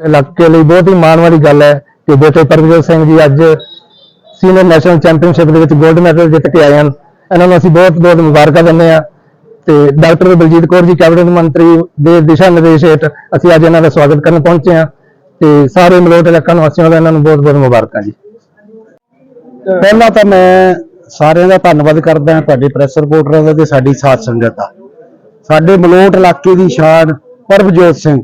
ਇਲਾਕੇ ਲਈ ਬਹੁਤ ਹੀ ਮਾਣ ਵਾਲੀ ਗੱਲ ਹੈ ਕਿ ਬੇਟੇ ਪਰਮਜੋਤ ਸਿੰਘ ਜੀ ਅੱਜ ਸੀਨੀਅਰ ਨੈਸ਼ਨਲ ਚੈਂਪੀਅਨਸ਼ਿਪ ਦੇ ਵਿੱਚ 골ਡ ਮੈਡਲ ਜਿੱਤ ਕੇ ਆਏ ਹਨ। ਇਹਨਾਂ ਨੂੰ ਅਸੀਂ ਬਹੁਤ ਬਹੁਤ ਮੁਬਾਰਕਾਂ ਦਿੰਦੇ ਹਾਂ ਤੇ ਡਾਕਟਰ ਬਲਜੀਤ ਕੌਰ ਜੀ, ਕੈਬਨਿਟ ਮੰਤਰੀ ਦੇ ਦਿਸ਼ਾ ਨਿਰਦੇਸ਼ ਹੇਠ ਅਸੀਂ ਅੱਜ ਇਹਨਾਂ ਦਾ ਸਵਾਗਤ ਕਰਨ ਪਹੁੰਚੇ ਹਾਂ ਤੇ ਸਾਰੇ ਮਲੋਟ ਇਲਾਕਾ ਵਾਸੀਆਂ ਦਾ ਇਹਨਾਂ ਨੂੰ ਬਹੁਤ ਬਹੁਤ ਮੁਬਾਰਕਾਂ ਜੀ। ਪਹਿਲਾਂ ਤਾਂ ਮੈਂ ਸਾਰਿਆਂ ਦਾ ਧੰਨਵਾਦ ਕਰਦਾ ਹਾਂ ਤੁਹਾਡੇ ਪ੍ਰੈਸ ਰਿਪੋਰਟਰਾਂ ਦਾ ਤੇ ਸਾਡੀ ਸਾਥ ਸੰਗਤ ਦਾ। ਸਾਡੇ ਮਲੋਟ ਇਲਾਕੇ ਦੀ ਸ਼ਾਨ ਪਰਮਜੋਤ ਸਿੰਘ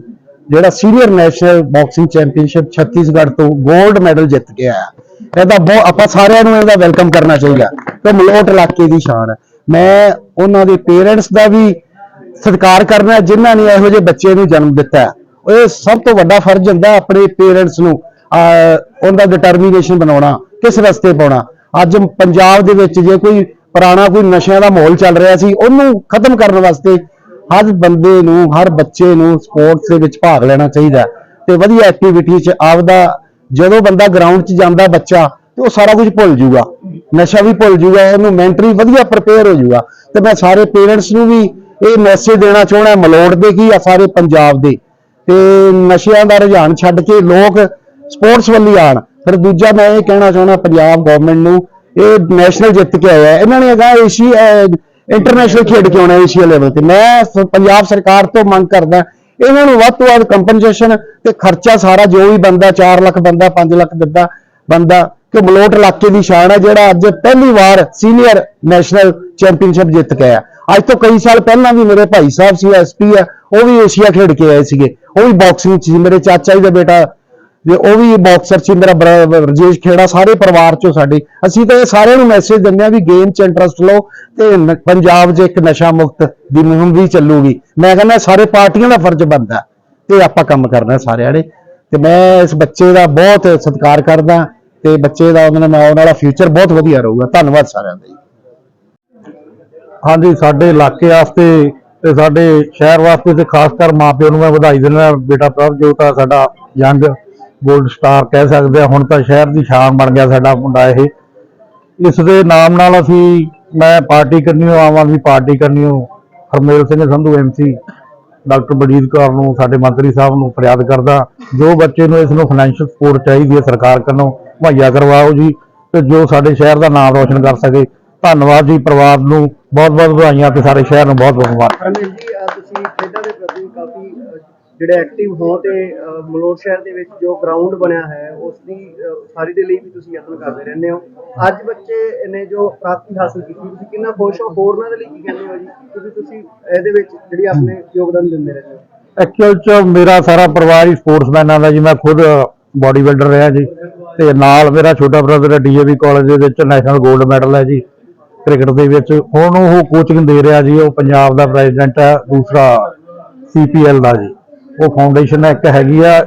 ਜਿਹੜਾ senior national boxing championship Chhattisgarh ਤੋਂ 골ਡ ਮੈਡਲ ਜਿੱਤ ਕੇ ਆਇਆ। ਇਹਦਾ ਬਹੁਤ ਆਪਾਂ ਸਾਰਿਆਂ ਨੂੰ ਇਹਦਾ ਵੈਲਕਮ ਕਰਨਾ ਚਾਹੀਦਾ। ਤੇ ਮਲੋਟ ਇਲਾਕੇ ਦੀ ਸ਼ਾਨ। ਹੈ ਮੈਂ ਉਹਨਾਂ ਦੇ ਪੇਰੈਂਟਸ ਦਾ ਵੀ ਸਤਿਕਾਰ ਕਰਨਾ ਹੈ ਜਿਨ੍ਹਾਂ ਨੇ ਇਹੋ ਜਿਹੇ ਬੱਚੇ ਨੂੰ ਜਨਮ ਦਿੱਤਾ। ਇਹ ਸਭ ਤੋਂ ਵੱਡਾ ਫਰਜ਼ ਹੁੰਦਾ ਆਪਣੇ ਪੇਰੈਂਟਸ ਨੂੰ ਆਹ, ਉਹਦਾ ਡਿਟਰਮੀਨੇਸ਼ਨ ਬਣਾਉਣਾ ਕਿਸ ਰਸਤੇ ਪਾਉਣਾ। ਅੱਜ ਪੰਜਾਬ ਦੇ ਵਿੱਚ ਜੇ ਕੋਈ ਪੁਰਾਣਾ ਕੋਈ ਨਸ਼ਿਆਂ ਦਾ ਮਾਹੌਲ ਚੱਲ ਰਿਹਾ ਸੀ ਉਹਨੂੰ ਖਤਮ ਕਰਨ ਵਾਸਤੇ ਹਰ ਬੰਦੇ ਨੂੰ, ਹਰ ਬੱਚੇ ਨੂੰ ਸਪੋਰਟਸ ਦੇ ਵਿੱਚ ਭਾਗ ਲੈਣਾ ਚਾਹੀਦਾ ਤੇ ਵਧੀਆ ਐਕਟੀਵਿਟੀ 'ਚ ਆਪਦਾ ਜਦੋਂ ਬੰਦਾ ਗਰਾਊਂਡ 'ਚ ਜਾਂਦਾ ਬੱਚਾ, ਤੇ ਉਹ ਸਾਰਾ ਕੁਝ ਭੁੱਲ ਜਾਊਗਾ। ਨਸ਼ਾ ਵੀ ਭੁੱਲ ਜਾਊਗਾ, ਉਹਨੂੰ ਮੈਂਟਲੀ ਵਧੀਆ ਪ੍ਰਪੇਅਰ ਹੋ ਜਾਊਗਾ। ਤੇ ਮੈਂ ਸਾਰੇ ਪੇਰੈਂਟਸ ਨੂੰ ਵੀ ਇਹ ਮੈਸੇਜ ਦੇਣਾ ਚਾਹੁੰਦਾ ਮਲੋੜ ਦੇ ਕੀ ਆ ਸਾਰੇ ਪੰਜਾਬ ਦੇ। ਤੇ ਨਸ਼ਿਆਂ ਦਾ ਰੁਝਾਨ ਛੱਡ ਕੇ ਲੋਕ ਸਪੋਰਟਸ ਵੱਲ ਹੀ ਆਣ ਫਿਰ ਦੂਜਾ ਮੈਂ ਇਹ ਕਹਿਣਾ ਚਾਹੁੰਦਾ, ਪੰਜਾਬ ਗਵਰਨਮੈਂਟ ਨੂੰ ਇਹ ਨੈਸ਼ਨਲ ਜਿੱਤ ਕੇ ਆਇਆ ਇਹਨਾਂ ਨੇ ਅਗਾ ਏਸ਼ੀ ਇੰਟਰਨੈਸ਼ਨਲ ਖੇਡ ਕੇ ਆਉਣਾ ਏਸ਼ੀਆ ਲੈਵਲ ਤੇ। ਮੈਂ ਪੰਜਾਬ ਸਰਕਾਰ ਤੋਂ ਮੰਗ ਕਰਦਾ, ਇਹਨਾਂ ਨੂੰ ਵੱਧ ਤੋਂ ਵੱਧ ਕੰਪਨਸੇਸ਼ਨ ਤੇ ਖਰਚਾ ਸਾਰਾ ਜੋ ਵੀ ਬੰਦਾ 4 ਲੱਖ ਬੰਦਾ 5 ਲੱਖ ਦਿੰਦਾ ਬੰਦਾ, ਕਿ ਮਲੋਟ ਇਲਾਕੇ ਦੀ ਸ਼ਾਨ ਹੈ, ਜਿਹੜਾ ਅੱਜ ਪਹਿਲੀ ਵਾਰ ਸੀਨੀਅਰ ਨੈਸ਼ਨਲ ਚੈਂਪੀਅਨਸ਼ਿਪ ਜਿੱਤ ਕੇ ਆ ਅੱਜ ਤੋਂ ਕਈ ਸਾਲ ਪਹਿਲਾਂ ਵੀ ਮੇਰੇ ਭਾਈ ਸਾਹਿਬ ਸੀ ਐਸਪੀ ਆ ਉਹ ਵੀ ਏਸ਼ੀਆ ਖੇਡ ਕੇ ਆਏ ਸੀਗੇ। ਉਹ ਵੀ ਬਾਕਸਿੰਗ 'ਚ ਸੀ। ਮੇਰੇ ਚਾਚਾ ਜੀ ਦਾ ਬੇਟਾ ਜੇ ਉਹ ਵੀ ਬਾਕਸਰ ਸੀ, ਮੇਰਾ ਬਰਾ- ਰਜੇਸ਼ ਖੇੜਾ, ਸਾਰੇ ਪਰਿਵਾਰ ਚੋਂ ਸਾਡੇ। ਅਸੀਂ ਤਾਂ ਇਹ ਸਾਰਿਆਂ ਨੂੰ ਮੈਸੇਜ ਦਿੰਦੇ ਆ ਵੀ ਗੇਮ 'ਚ ਇੰਟਰਸਟ ਲਓ ਤੇ ਪੰਜਾਬ 'ਚ ਇੱਕ ਨਸ਼ਾ ਮੁਕਤ ਦੀ ਮੁਹਿੰਮ ਵੀ ਚੱਲੂਗੀ। ਮੈਂ ਕਹਿੰਦਾ ਸਾਰੇ ਪਾਰਟੀਆਂ ਦਾ ਫਰਜ਼ ਬਣਦਾ ਤੇ ਆਪਾਂ ਕੰਮ ਕਰਨਾ ਸਾਰਿਆਂ ਨੇ। ਤੇ ਮੈਂ ਇਸ ਬੱਚੇ ਦਾ ਬਹੁਤ ਸਤਿਕਾਰ ਕਰਦਾ ਤੇ ਬੱਚੇ ਦਾ ਉਹਨਾਂ ਦਾ ਆਉਣ ਵਾਲਾ ਫਿਊਚਰ ਬਹੁਤ ਵਧੀਆ ਰਹੂਗਾ। ਧੰਨਵਾਦ ਸਾਰਿਆਂ ਦਾ ਹਾਂਜੀ, ਸਾਡੇ ਇਲਾਕੇ ਵਾਸਤੇ ਤੇ ਸਾਡੇ ਸ਼ਹਿਰ ਵਾਸਤੇ ਤੇ ਖਾਸ ਕਰ ਮਾਪਿਆਂ ਨੂੰ ਮੈਂ ਵਧਾਈ ਦਿੰਦਾ, ਬੇਟਾ ਪ੍ਰਭਜੋਤ ਤਾਂ ਸਾਡਾ ਯੰਗ 골ਡ ਸਟਾਰ ਕਹਿ ਸਕਦੇ ਆ। ਹੁਣ ਤਾਂ ਸ਼ਹਿਰ ਦੀ ਸ਼ਾਨ ਬਣ ਗਿਆ ਸਾਡਾ ਮੁੰਡਾ ਇਹ। ਇਸ ਦੇ ਨਾਮ ਨਾਲ ਅਸੀਂ, ਮੈਂ ਪਾਰਟੀ ਕਰਨੀ ਹੋ ਆਮ ਆਦਮੀ ਪਾਰਟੀ ਕਰਨੀ ਹੋ ਹਰਮੇਲ ਸਿੰਘ ਸੰਧੂ ਐਮਸੀ ਡਾਕਟਰ ਬਲਜੀਤ ਕੌਰ ਨੂੰ, ਸਾਡੇ ਮੰਤਰੀ ਸਾਹਿਬ ਨੂੰ ਫਰਿਆਦ ਕਰਦਾ। ਜੋ ਬੱਚੇ ਨੂੰ ਇਸ ਨੂੰ ਫਾਈਨੈਂਸ਼ੀਅਲ ਸਪੋਰਟ ਚਾਹੀਦੀ ਹੈ, ਸਰਕਾਰ ਵੱਲੋਂ ਮੁਹੱਈਆ ਕਰਵਾਓ ਜੀ, ਤੇ ਜੋ ਸਾਡੇ ਸ਼ਹਿਰ ਦਾ ਨਾਮ ਰੋਸ਼ਨ ਕਰ ਸਕੇ। ਧੰਨਵਾਦ ਜੀ ਪਰਿਵਾਰ ਨੂੰ ਬਹੁਤ ਬਹੁਤ ਵਧਾਈਆਂ ਤੇ ਸਾਰੇ ਸ਼ਹਿਰ ਨੂੰ ਬਹੁਤ ਬਹੁਤ ਮੁਬਾਰਕਾਂ ਜੀ ਤੁਸੀਂ ਖੇਡਾਂ ਦੇ ਪ੍ਰਤੀ ਕਾਫੀ ਜਿਹੜੇ ਐਕਟਿਵ ਹੋ ਤੇ ਮਲੋਟ ਸ਼ਹਿਰ ਦੇ ਵਿੱਚ ਜੋ ਗਰਾਊਂਡ ਬਣਿਆ ਹੈ ਉਸ ਦੀ ਅਹ, ਦੇ ਲਈ ਵੀ ਤੁਸੀਂ ਯਤਨ ਕਰਦੇ ਰਹਿੰਦੇ ਹੋ। ਅੱਜ ਬੱਚੇ ਨੇ ਜੋ ਪ੍ਰਾਪਤੀ ਹਾਸਲ ਕੀਤੀ ਤੁਸੀਂ ਕਿੰਨਾ ਖੁਸ਼ ਹੋ? ਹੋਰਨਾਂ ਦੇ ਲਈ ਕੀ ਕਹਿੰਦੇ ਹੋ ਜੀ? ਕਿਉਂਕਿ ਤੁਸੀਂ ਇਹਦੇ ਵਿੱਚ ਜਿਹੜੀ ਆਪਣੇ ਯੋਗਦਾਨ ਦਿੰਦੇ ਰਹਿੰਦੇ ਹੋ। ਐਕਚੁਅਲ ਚ ਮੇਰਾ ਸਾਰਾ ਪਰਿਵਾਰ ਹੀ ਸਪੋਰਟਸਮੈਨਾਂ ਦਾ ਜੀ ਮੈਂ ਖੁਦ ਬਾਡੀ ਬਿਲਡਰ ਰਿਹਾ ਜੀ। ਤੇ ਨਾਲ ਮੇਰਾ ਛੋਟਾ ਬ੍ਰਦਰ ਡੀਏਵੀ ਕਾਲਜ ਦੇ ਵਿੱਚ ਨੈਸ਼ਨਲ 골ਡ ਮੈਡਲ ਹੈ ਜੀ ਕ੍ਰਿਕਟ ਦੇ ਵਿੱਚ। ਹੁਣ ਉਹ ਕੋਚਿੰਗ ਦੇ ਰਿਹਾ ਜੀ ਉਹ ਪੰਜਾਬ ਦਾ ਪ੍ਰੈਜ਼ੀਡੈਂਟ ਹੈ ਦੂਸਰਾ ਸੀਪੀਐਲ ਦਾ ਜੀ। ਉਹ ਫਾਊਂਡੇਸ਼ਨ ਇੱਕ ਹੈਗੀ ਆ,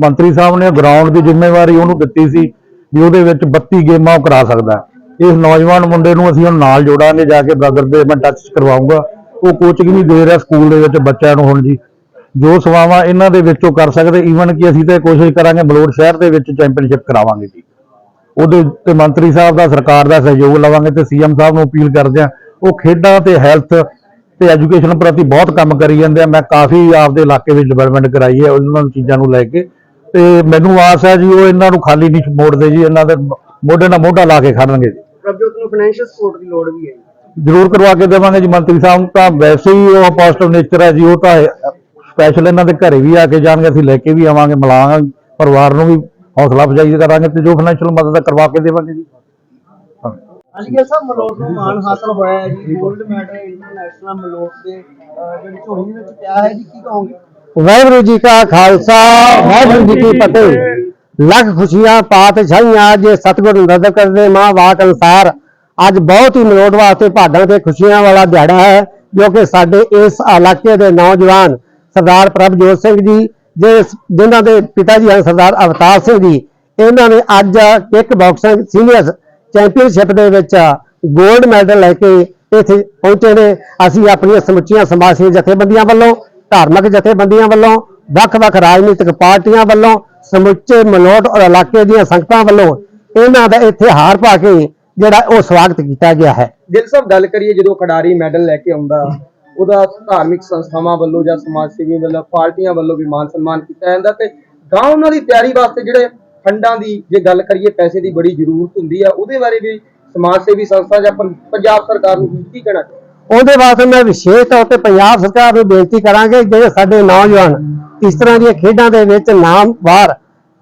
ਮੰਤਰੀ ਸਾਹਿਬ ਨੇ ਗਰਾਊਂਡ ਦੀ ਜ਼ਿੰਮੇਵਾਰੀ ਉਹਨੂੰ ਦਿੱਤੀ ਸੀ ਵੀ ਉਹਦੇ ਵਿੱਚ 32 ਗੇਮਾਂ ਉਹ ਕਰਾ ਸਕਦਾ। ਇਸ ਨੌਜਵਾਨ ਮੁੰਡੇ ਨੂੰ ਅਸੀਂ ਹੁਣ ਨਾਲ ਜੋੜਾਂਗੇ, ਜਾ ਕੇ ਬ੍ਰਦਰ ਦੇ ਮੈਂ ਟੱਚ ਕਰਵਾਉਂਗਾ ਉਹ ਕੋਚਿੰਗ ਵੀ ਦੇ ਰਿਹਾ ਸਕੂਲ ਦੇ ਵਿੱਚ ਬੱਚਿਆਂ ਨੂੰ ਹੁਣ ਜੀ। ਜੋ ਸੇਵਾਵਾਂ ਇਹਨਾਂ ਦੇ ਵਿੱਚੋਂ ਕਰ ਸਕਦੇ ਈਵਨ ਕਿ ਅਸੀਂ ਤਾਂ ਕੋਸ਼ਿਸ਼ ਕਰਾਂਗੇ ਬਲੌਰ ਸ਼ਹਿਰ ਦੇ ਵਿੱਚ ਚੈਂਪੀਅਨਸ਼ਿਪ ਕਰਾਵਾਂਗੇ ਜੀ। ਉਹਦੇ ਤੇ ਮੰਤਰੀ ਸਾਹਿਬ ਦਾ ਸਰਕਾਰ ਦਾ ਸਹਿਯੋਗ ਲਵਾਂਗੇ ਤੇ ਸੀਐਮ ਸਾਹਿਬ ਨੂੰ ਅਪੀਲ ਕਰਦੇ ਆ ਉਹ ਖੇਡਾਂ ਤੇ ਹੈਲਥ ਤੇ ਐਜੂਕੇਸ਼ਨ ਪ੍ਰਤੀ ਬਹੁਤ ਕੰਮ ਕਰੀ ਜਾਂਦੇ ਆ। ਮੈਂ ਕਾਫੀ ਆਪਦੇ ਇਲਾਕੇ ਵਿੱਚ ਡਿਵੈਲਪਮੈਂਟ ਕਰਾਈ ਹੈ ਉਹਨਾਂ ਚੀਜ਼ਾਂ ਨੂੰ ਲੈ ਕੇ। ਤੇ ਮੈਨੂੰ ਆਸ ਹੈ ਜੀ ਉਹ ਇਹਨਾਂ ਨੂੰ ਖਾਲੀ ਨਹੀਂ ਮੋੜਦੇ ਜੀ ਇਹਨਾਂ ਦੇ ਮੋਢੇ ਨਾਲ ਮੋਢਾ ਲਾ ਕੇ ਖੜਨਗੇ ਜੀ। ਪ੍ਰਭਜੋਤ ਨੂੰ ਫਾਈਨੈਂਸ਼ੀਅਲ ਸਪੋਰਟ ਦੀ ਲੋੜ ਵੀ ਹੈ। ਜ਼ਰੂਰ ਕਰਵਾ ਕੇ ਦੇਵਾਂਗੇ ਜੀ ਮੰਤਰੀ ਸਾਹਿਬ ਨੂੰ ਤਾਂ ਵੈਸੇ ਹੀ ਉਹ ਪੋਜ਼ਿਟਿਵ ਨੇਚਰ ਹੈ ਜੀ ਉਹ ਤਾਂ ਸਪੈਸ਼ਲ ਇਹਨਾਂ ਦੇ ਘਰੇ ਵੀ ਆ ਕੇ ਜਾਣਗੇ ਅਸੀਂ ਲੈ ਕੇ ਵੀ ਆਵਾਂਗੇ ਮਿਲਾਂਗੇ ਪਰਿਵਾਰ ਨੂੰ ਵੀ ਹੌਸਲਾ ਅਫਜ਼ਾਈ ਕਰਾਂਗੇ ਤੇ ਜੋ ਫਾਈਨੈਂਸ਼ੀਅਲ ਮਦਦ ਕਰਵਾ ਕੇ ਦੇਵਾਂਗੇ ਜੀ। ਅਲੀਗੜ੍ਹ ਸਾਹਿਬ ਮਲੋਟ ਨੂੰ ਮਾਣ ਹਾਸਲ ਹੋਇਆ ਹੈ ਜੀ 골ਡ ਮੈਡਲ ਇੰਟਰਨੈਸ਼ਨਲ ਮਲੋਟ ਦੇ ਜਿਹੜੀ ਝੋਲੀ ਵਿੱਚ ਪਿਆ ਹੈ ਜੀ, ਕੀ ਕਹੋਗੇ? ਵਾਹਿਗੁਰੂ ਜੀ ਕਾ ਖਾਲਸਾ, ਵਾਹਿਗੁਰੂ ਜੀ ਕੀ ਫਤਿਹ। ਲੱਖ ਖੁਸ਼ੀਆਂ ਪਾਤ ਛਾਈਆਂ ਜੇ ਨਦਰ ਕਰਦੇ ਮਾਂ ਵਾਕ ਅਨਸਾਰ ਅੱਜ ਬਹੁਤ ਹੀ ਮਲੋਟ ਵਾਸਤੇ ਭਾਗਾਂ ਤੇ ਖੁਸ਼ੀਆਂ ਵਾਲਾ ਦਿਹਾੜਾ ਹੈ, ਜੋ ਕਿ ਸਾਡੇ ਇਸ ਇਲਾਕੇ ਦੇ ਨੌਜਵਾਨ ਸਰਦਾਰ ਪ੍ਰਭਜੋਤ ਸਿੰਘ ਜੀ ਜਿਸ ਜਿਨ੍ਹਾਂ ਦੇ ਪਿਤਾ ਜੀ ਹਨ, ਸਰਦਾਰ ਅਵਤਾਰ ਸਿੰਘ ਜੀ, ਇਹਨਾਂ ਨੇ ਅੱਜ ਕਿੱਕ ਬਾਕਸਿੰਗ ਸੀਨੀਅਰ ਚੈਂਪੀਅਨਸ਼ਿਪ ਦੇ ਵਿੱਚ 골ਡ ਮੈਡਲ ਲੈ ਕੇ ਇੱਥੇ ਪਹੁੰਚੇ ਨੇ। ਅਸੀਂ ਆਪਣੀਆਂ ਸਮੁੱਚੀਆਂ ਸਮਾਜ ਸੇਵੀ ਜਥੇਬੰਦੀਆਂ ਵੱਲੋਂ, ਧਾਰਮਿਕ ਜਥੇਬੰਦੀਆਂ ਵੱਲੋਂ, ਵੱਖ-ਵੱਖ ਰਾਜਨੀਤਿਕ ਪਾਰਟੀਆਂ ਵੱਲੋਂ, ਸਮੁੱਚੇ ਮਲੋਟ ਔਰ ਇਲਾਕੇ ਦੀਆਂ ਸੰਗਤਾਂ ਵੱਲੋਂ ਇਹਨਾਂ ਦਾ ਇੱਥੇ ਹਾਰ ਪਾ ਕੇ ਜਿਹੜਾ ਉਹ ਸਵਾਗਤ ਕੀਤਾ ਗਿਆ ਹੈ। ਦਿਲ ਸਾਹਿਬ, ਗੱਲ ਕਰੀਏ ਜਦੋਂ ਖਿਡਾਰੀ ਮੈਡਲ ਲੈ ਕੇ ਆਉਂਦਾ, ਉਹਦਾ ਧਾਰਮਿਕ ਸੰਸਥਾਵਾਂ ਵੱਲੋਂ ਜਾਂ ਸਮਾਜ ਸੇਵੀ ਵੱਲੋਂ, ਪਾਰਟੀਆਂ ਵੱਲੋਂ ਵੀ ਮਾਨ ਸਨਮਾਨ ਕੀਤਾ ਜਾਂਦਾ ਤੇ ਗਾਂ ਉਹਨਾਂ ਦੀ ਤਿਆਰੀ ਵਾਸਤੇ ਜਿਹੜੇ ਫੰਡਾਂ ਦੀ ਜੇ ਗੱਲ ਕਰੀਏ ਪੈਸੇ ਦੀ ਬੜੀ ਜ਼ਰੂਰਤ ਹੁੰਦੀ ਆ, ਉਹਦੇ ਬਾਰੇ ਵੀ ਸਮਾਜ ਸੇਵੀ ਸੰਸਥਾ ਜਾਂ ਪੰਜਾਬ ਸਰਕਾਰ ਨੂੰ ਕੀ ਕਹਿਣਾ ਚਾਹੁੰਦੇ ਉਹਦੇ ਵਾਸਤੇ ਮੈਂ ਵਿਸ਼ੇਸ਼ ਤੌਰ ਤੇ ਪੰਜਾਬ ਸਰਕਾਰ ਨੂੰ ਬੇਨਤੀ ਕਰਾਂਗੇ ਜਿਹੜੇ ਸਾਡੇ ਨੌਜਵਾਨ ਇਸ ਤਰ੍ਹਾਂ ਦੀਆਂ ਖੇਡਾਂ ਦੇ ਵਿੱਚ ਨਾਮਵਾਰ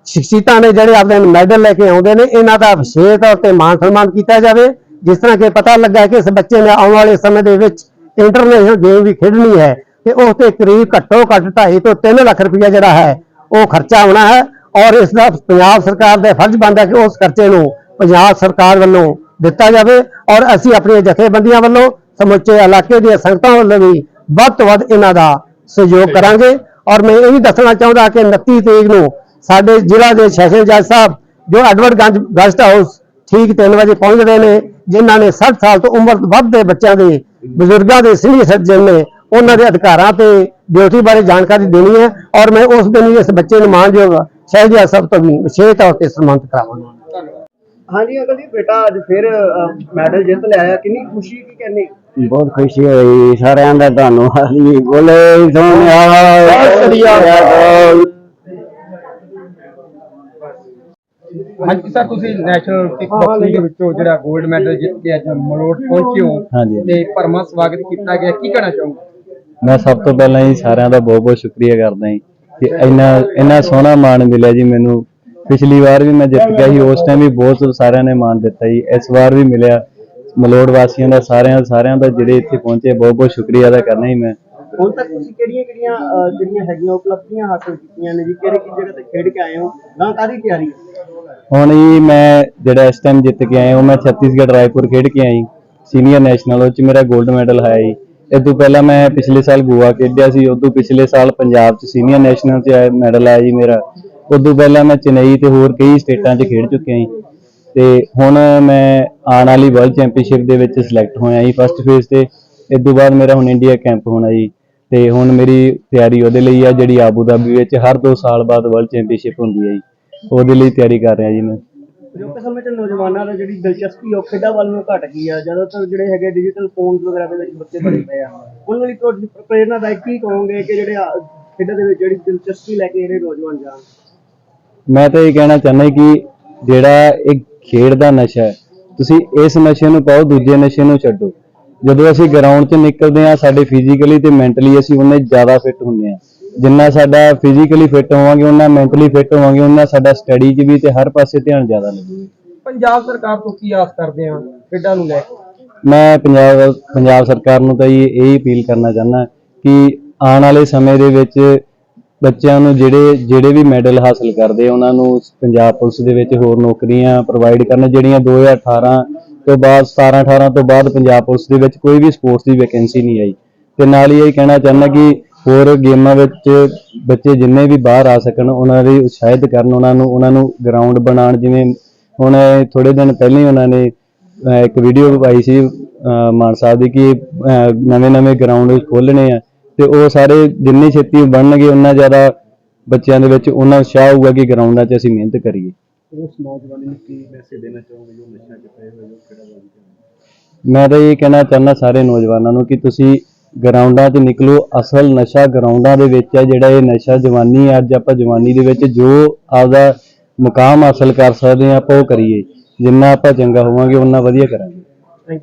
ਸ਼ਖਸੀਅਤਾਂ ਨੇ ਜਿਹੜੇ ਆਪਣੇ ਮੈਡਲ ਲੈ ਕੇ ਆਉਂਦੇ ਨੇ, ਇਹਨਾਂ ਦਾ ਵਿਸ਼ੇਸ਼ ਤੌਰ ਤੇ ਮਾਨ ਸਨਮਾਨ ਕੀਤਾ ਜਾਵੇ। ਜਿਸ ਤਰ੍ਹਾਂ ਕਿ ਪਤਾ ਲੱਗਾ ਕਿ ਇਸ ਬੱਚੇ ਨੇ ਆਉਣ ਵਾਲੇ ਸਮੇਂ ਦੇ ਵਿੱਚ ਇੰਟਰਨੈਸ਼ਨਲ ਗੇਮ ਵੀ ਖੇਡਣੀ ਹੈ ਤੇ ਉਸ ਤੇ ਕਰੀਬ ਘੱਟੋ ਘੱਟ 2.5 ਤੋਂ 3 ਲੱਖ ਰੁਪਇਆ ਜਿਹੜਾ ਹੈ, ਉਹ ਖਰਚਾ ਹੋਣਾ ਹੈ। ਔਰ ਇਸ ਦਾ ਪੰਜਾਬ ਸਰਕਾਰ ਦਾ ਫਰਜ਼ ਬਣਦਾ ਕਿ ਉਸ ਖਰਚੇ ਨੂੰ ਪੰਜਾਬ ਸਰਕਾਰ ਵੱਲੋਂ ਦਿੱਤਾ ਜਾਵੇ ਔਰ ਅਸੀਂ ਆਪਣੀਆਂ ਜਥੇਬੰਦੀਆਂ ਵੱਲੋਂ ਸਮੁੱਚੇ ਇਲਾਕੇ ਦੀਆਂ ਸੰਗਤਾਂ ਵੱਲੋਂ ਵੀ ਵੱਧ ਤੋਂ ਵੱਧ ਇਹਨਾਂ ਦਾ ਸਹਿਯੋਗ ਕਰਾਂਗੇ। ਔਰ ਮੈਂ ਇਹ ਵੀ ਦੱਸਣਾ ਚਾਹੁੰਦਾ ਕਿ 29 ਤਰੀਕ ਨੂੰ ਸਾਡੇ ਜ਼ਿਲ੍ਹਾ ਦੇ ਸੈਸ਼ਨ ਜੱਜ ਸਾਹਿਬ, ਜੋ ਐਡਵਰਟਗੰਜ ਗੈਸਟ ਹਾਊਸ ਠੀਕ 3 ਵਜੇ ਪਹੁੰਚ ਰਹੇ ਨੇ, ਜਿਨ੍ਹਾਂ ਨੇ 60 ਸਾਲ ਤੋਂ ਉਮਰ ਤੋਂ ਵੱਧ ਦੇ ਬੱਚਿਆਂ ਦੇ, ਬਜ਼ੁਰਗਾਂ ਦੇ ਸੀਨੀਅਰ ਸਿਟੀਜ਼ਨ ਨੇ ਉਹਨਾਂ ਦੇ ਅਧਿਕਾਰਾਂ ਤੇ ਡਿਊਟੀ ਬਾਰੇ ਜਾਣਕਾਰੀ ਦੇਣੀ ਹੈ। ਔਰ ਮੈਂ ਉਸ ਦਿਨ ਹੀ ਇਸ ਬੱਚੇ ਨੂੰ ਮਾਨਯੋਗ ਸ਼ਹਿਜਾਦ ਸਾਹਿਬ ਤੋਂ ਵੀ ਵਿਸ਼ੇਸ਼ ਤੌਰ ਤੇ ਸਨਮਾਨਿਤ ਕਰਾਵਾਂਗਾ। ਧੰਨਵਾਦ। ਹਾਂਜੀ ਅੰਕਲ ਜੀ ਬੇਟਾ ਅੱਜ ਫਿਰ ਮੈਡਲ ਜਿੱਤ ਲਿਆਇਆ ਕਿੰਨੀ ਖੁਸ਼ੀ ਕੀ ਕਹਿੰਦੇ? ਬਹੁਤ ਖੁਸ਼ੀ ਹੋਈ ਸਾਰਿਆਂ ਦਾ ਧੰਨਵਾਦ ਜੀ। ਬੋਲੇ ਸੋਨਿਆ ਹਾਂਜੀ ਸਰ ਤੁਸੀਂ ਨੈਸ਼ਨਲ ਕਿਕ ਬਾਕਸਿੰਗ ਦੇ ਵਿੱਚੋਂ ਜਿਹੜਾ 골ਡ ਮੈਡਲ ਜਿੱਤ ਕੇ ਅੱਜ ਮਲੋਟ ਪਹੁੰਚੇ ਹੋ ਹਾਂਜੀ। ਤੇ ਭਰਮਾ ਸਵਾਗਤ ਕੀਤਾ ਗਿਆ। ਕੀ ਕਹਿਣਾ ਚਾਹੋਗੇ? ਮੈਂ ਸਭ ਤੋਂ ਪਹਿਲਾਂ ਜੀ ਸਾਰਿਆਂ ਦਾ ਬਹੁਤ ਬਹੁਤ ਸ਼ੁਕਰੀਆ ਕਰਦਾ ਜੀ। ਕਿ ਇੰਨਾ ਇੰਨਾ ਸੋਹਣਾ ਮਾਣ ਮਿਲਿਆ ਜੀ ਮੈਨੂੰ। ਪਿਛਲੀ ਵਾਰ ਵੀ ਮੈਂ ਜਿੱਤ ਗਿਆ ਸੀ ਉਸ ਟਾਈਮ ਵੀ ਬਹੁਤ ਸਾਰਿਆਂ ਨੇ ਮਾਣ ਦਿੱਤਾ ਜੀ। ਇਸ ਵਾਰ ਵੀ ਮਿਲਿਆ। ਮਲੋੜ ਵਾਸੀਆਂ ਦਾ ਸਾਰਿਆਂ ਸਾਰਿਆਂ ਦਾ ਜਿਹੜੇ ਇੱਥੇ ਪਹੁੰਚੇ ਬਹੁਤ ਬਹੁਤ ਸ਼ੁਕਰੀਆ ਅਦਾ ਕਰਨਾ ਜੀ ਮੈਂ। ਹੁਣ ਤੱਕ ਤੁਸੀਂ ਕਿਹੜੀਆਂ ਕਿਹੜੀਆਂ ਜਿਹੜੀਆਂ ਹੈਗੀਆਂ ਉਪਲਬਧੀਆਂ ਹਾਸਲ ਕੀਤੀਆਂ ਨੇ ਜੀ? ਕਿਹੜੀ ਕਿਹੜੀ ਜਗ੍ਹਾ ਤੇ ਖੇਡ ਕੇ ਆਏ ਹੋ? ਗਾਂ ਕਾਦੀ ਤਿਆਰੀ ਹੁਣ ਜੀ ਮੈਂ ਜਿਹੜਾ ਇਸ ਟਾਈਮ ਜਿੱਤ ਕੇ ਆਇਆ ਉਹ ਮੈਂ ਛੱਤੀਸਗੜ੍ਹ ਰਾਏਪੁਰ ਖੇਡ ਕੇ ਆਈ ਸੀਨੀਅਰ ਨੈਸ਼ਨਲ ਉਹ ਚ ਮੇਰਾ 골ਡ ਮੈਡਲ ਆਇਆ ਜੀ। ਇਹ ਤੋਂ ਪਹਿਲਾਂ ਮੈਂ ਪਿਛਲੇ ਸਾਲ ਗੋਆ ਖੇਡਿਆ ਸੀ, ਉਦੋਂ ਪਿਛਲੇ ਸਾਲ ਪੰਜਾਬ ਚ ਸੀਨੀਅਰ ਨੈਸ਼ਨਲ ਚ ਆਇਆ ਮੈਡਲ ਆਇਆ ਜੀ ਮੇਰਾ। ਉਦੋਂ ਪਹਿਲਾਂ ਮੈਂ ਚੇਨਈ ਤੇ ਹੋਰ ਕਈ ਸਟੇਟਾਂ 'ਚ ਖੇਡ ਚੁੱਕਿਆ ਜੀ। ਤੇ ਹੁਣ ਮੈਂ ਆਉਣ ਵਾਲੀ ਵਰਲਡ ਚੈਂਪੀਅਨਸ਼ਿਪ ਦੇ ਵਿੱਚ ਸਿਲੈਕਟ ਹੋਇਆ ਜੀ ਫਸਟ ਫੇਜ਼ ਤੇ। ਇਸ ਤੋਂ ਬਾਅਦ ਮੇਰਾ ਹੁਣ ਇੰਡੀਆ ਕੈਂਪ ਹੋਣਾ ਜੀ। ਤੇ ਹੁਣ ਮੇਰੀ ਤਿਆਰੀ ਉਹਦੇ ਲਈ ਆ, ਜਿਹੜੀ ਆਬੂ ਧਾਬੀ ਵਿੱਚ ਹਰ 2 ਸਾਲ ਬਾਅਦ ਵਰਲਡ ਚੈਂਪੀਅਨਸ਼ਿਪ ਹੁੰਦੀ ਹੈ ਜੀ। ਉਹਦੇ ਲਈ ਤਿਆਰੀ ਕਰ ਰਿਹਾ ਜੀ ਮੈਂ। ਜੋ ਸਮੇਂ ਚ ਨੌਜਵਾਨਾਂ ਦਾ ਜਿਹੜੀ ਦਿਲਚਸਪੀ ਉਹ ਖੇਡਾਂ ਵੱਲ ਨੂੰ ਘਟ ਗਈ ਆ। ਜ਼ਿਆਦਾਤਰ ਜਿਹੜੇ ਹੈਗੇ ਡਿਜੀਟਲ ਫੋਨਸ ਵਗੈਰਾ ਦੇ ਵਿੱਚ ਬੱਚੇ ਬੜੇ ਪਏ ਆ। ਉਹਨਾਂ ਲਈ ਤੁਹਾਡੀ ਪ੍ਰੇਰਨਾ ਕੀ ਕਹੋਗੇ ਕਿ ਜਿਹੜੇ ਆ, ਖੇਡਾਂ ਦੇ ਵਿੱਚ ਜਿਹੜੀ ਦਿਲਚਸਪੀ ਲੈ ਕੇ ਜਿਹੜੇ ਨੌਜਵਾਨ ਜਾਣ? ਮੈਂ ਤਾਂ ਇਹ ਕਹਿਣਾ ਚਾਹੁੰਦਾ ਕਿ ਜਿਹੜਾ ਇਹ ਖੇਡ ਦਾ ਨਸ਼ਾ ਹੈ, ਤੁਸੀਂ ਇਸ ਨਸ਼ੇ ਨੂੰ ਪਾਓ, ਦੂਜੇ ਨਸ਼ੇ ਨੂੰ ਛੱਡੋ। ਜਦੋਂ ਅਸੀਂ ਗਰਾਊਂਡ 'ਚ ਨਿਕਲਦੇ ਹਾਂ, ਸਾਡੇ ਫਿਜ਼ੀਕਲੀ ਤੇ ਮੈਂਟਲੀ ਅਸੀਂ ਉਹਨੇ ਜ਼ਿਆਦਾ ਫਿੱਟ ਹੁੰਦੇ ਹਾਂ। ਜਿੰਨਾ ਸਾਡਾ ਫਿਜ਼ੀਕਲੀ ਫਿੱਟ ਹੋਵਾਂਗੇ ਉਹਨਾਂ ਮੈਂਟਲੀ ਫਿੱਟ ਹੋਵਾਂਗੇ ਉਹਨਾਂ ਸਾਡਾ ਸਟੱਡੀ 'ਚ ਵੀ ਤੇ ਹਰ ਪਾਸੇ ਧਿਆਨ ਜ਼ਿਆਦਾ ਲੱਗੂਗਾ। ਪੰਜਾਬ ਸਰਕਾਰ ਤੋਂ ਕੀ ਆਸ ਕਰਦੇ ਆ ਖੇਡਾਂ ਨੂੰ ਲੈ ਕੇ? ਮੈਂ ਪੰਜਾਬ ਪੰਜਾਬ ਸਰਕਾਰ ਨੂੰ ਤਾਂ ਇਹ ਇਹ ਅਪੀਲ ਕਰਨਾ ਚਾਹੁੰਦਾ ਕਿ ਆਉਣ ਵਾਲੇ ਸਮੇਂ ਦੇ ਵਿੱਚ ਬੱਚਿਆਂ ਨੂੰ ਜਿਹੜੇ ਜਿਹੜੇ ਵੀ ਮੈਡਲ ਹਾਸਲ ਕਰਦੇ ਉਹਨਾਂ ਨੂੰ ਪੰਜਾਬ ਪੁਲਿਸ ਦੇ ਵਿੱਚ ਹੋਰ ਨੌਕਰੀਆਂ ਪ੍ਰੋਵਾਈਡ ਕਰਨ ਜਿਹੜੀਆਂ 2018 ਤੋਂ ਬਾਅਦ 17 18 ਤੋਂ ਬਾਅਦ ਪੰਜਾਬ ਪੁਲਿਸ ਦੇ ਵਿੱਚ ਕੋਈ ਵੀ ਸਪੋਰਟਸ ਦੀ ਵੈਕੈਂਸੀ ਨਹੀਂ ਆਈ। ਤੇ ਨਾਲ ਹੀ ਇਹ ਕਹਿਣਾ ਚਾਹੁੰਦਾ ਕਿ ਹੋਰ ਗੇਮਾਂ ਵਿੱਚ ਬੱਚੇ ਜਿੰਨੇ ਵੀ ਬਾਹਰ ਆ ਸਕਣ ਉਹਨਾਂ ਦੀ ਉਤਸ਼ਾਹਿਤ ਕਰਨ ਉਹਨਾਂ ਨੂੰ ਉਹਨਾਂ ਨੂੰ ਗਰਾਊਂਡ ਬਣਾਉਣ ਜਿਵੇਂ ਹੁਣ ਥੋੜੇ ਦਿਨ ਪਹਿਲਾਂ ਹੀ ਉਹਨਾਂ ਨੇ ਇੱਕ ਵੀਡੀਓ ਪਾਈ ਸੀ ਮਾਨ ਸਾਹਿਬ ਦੀ ਕਿ ਨਵੇਂ ਨਵੇਂ ਗਰਾਊਂਡ ਖੋਲਣੇ ਆ ਤੇ ਉਹ ਸਾਰੇ ਜਿੰਨੀ ਛੇਤੀ ਬਣਨਗੇ ਉਨਾ ਜ਼ਿਆਦਾ ਬੱਚਿਆਂ ਦੇ ਵਿੱਚ ਉਹਨਾਂ ਉਤਸ਼ਾਹ ਹੋਊਗਾ ਕਿ ਗਰਾਊਂਡਾਂ 'ਚ ਅਸੀਂ ਮਿਹਨਤ ਕਰੀਏ। ਉਸ ਨੌਜਵਾਨੀ ਨੂੰ ਕੀ ਮੈਸੇਜ ਦੇਣਾ ਚਾਹੋਗੇ ਜੋ ਨਸ਼ਾ ਚ ਪਏ ਹੋਏ ਜੋ ਖੇਡਾਂ ਵੱਲ ਮੈਂ ਤਾਂ ਇਹ ਕਹਿਣਾ ਚਾਹੁੰਦਾ ਸਾਰੇ ਨੌਜਵਾਨਾਂ ਨੂੰ ਕਿ ਤੁਸੀਂ ਗਰਾਊਂਡਾਂ 'ਚ ਨਿਕਲੋ, ਅਸਲ ਨਸ਼ਾ ਗਰਾਊਂਡਾਂ ਦੇ ਵਿੱਚ ਹੈ, ਜਿਹੜਾ ਇਹ ਨਸ਼ਾ ਜਵਾਨੀ ਅੱਜ ਆਪਾਂ ਜਵਾਨੀ ਦੇ ਵਿੱਚ ਜੋ ਆਪਦਾ ਮੁਕਾਮ ਹਾਸਲ ਕਰ ਸਕਦੇ ਹਾਂ, ਆਪਾਂ ਉਹ ਕਰੀਏ। ਜਿੰਨਾ ਆਪਾਂ ਚੰਗਾ ਹੋਵਾਂਗੇ ਉਨਾ ਵਧੀਆ ਕਰਾਂਗੇ।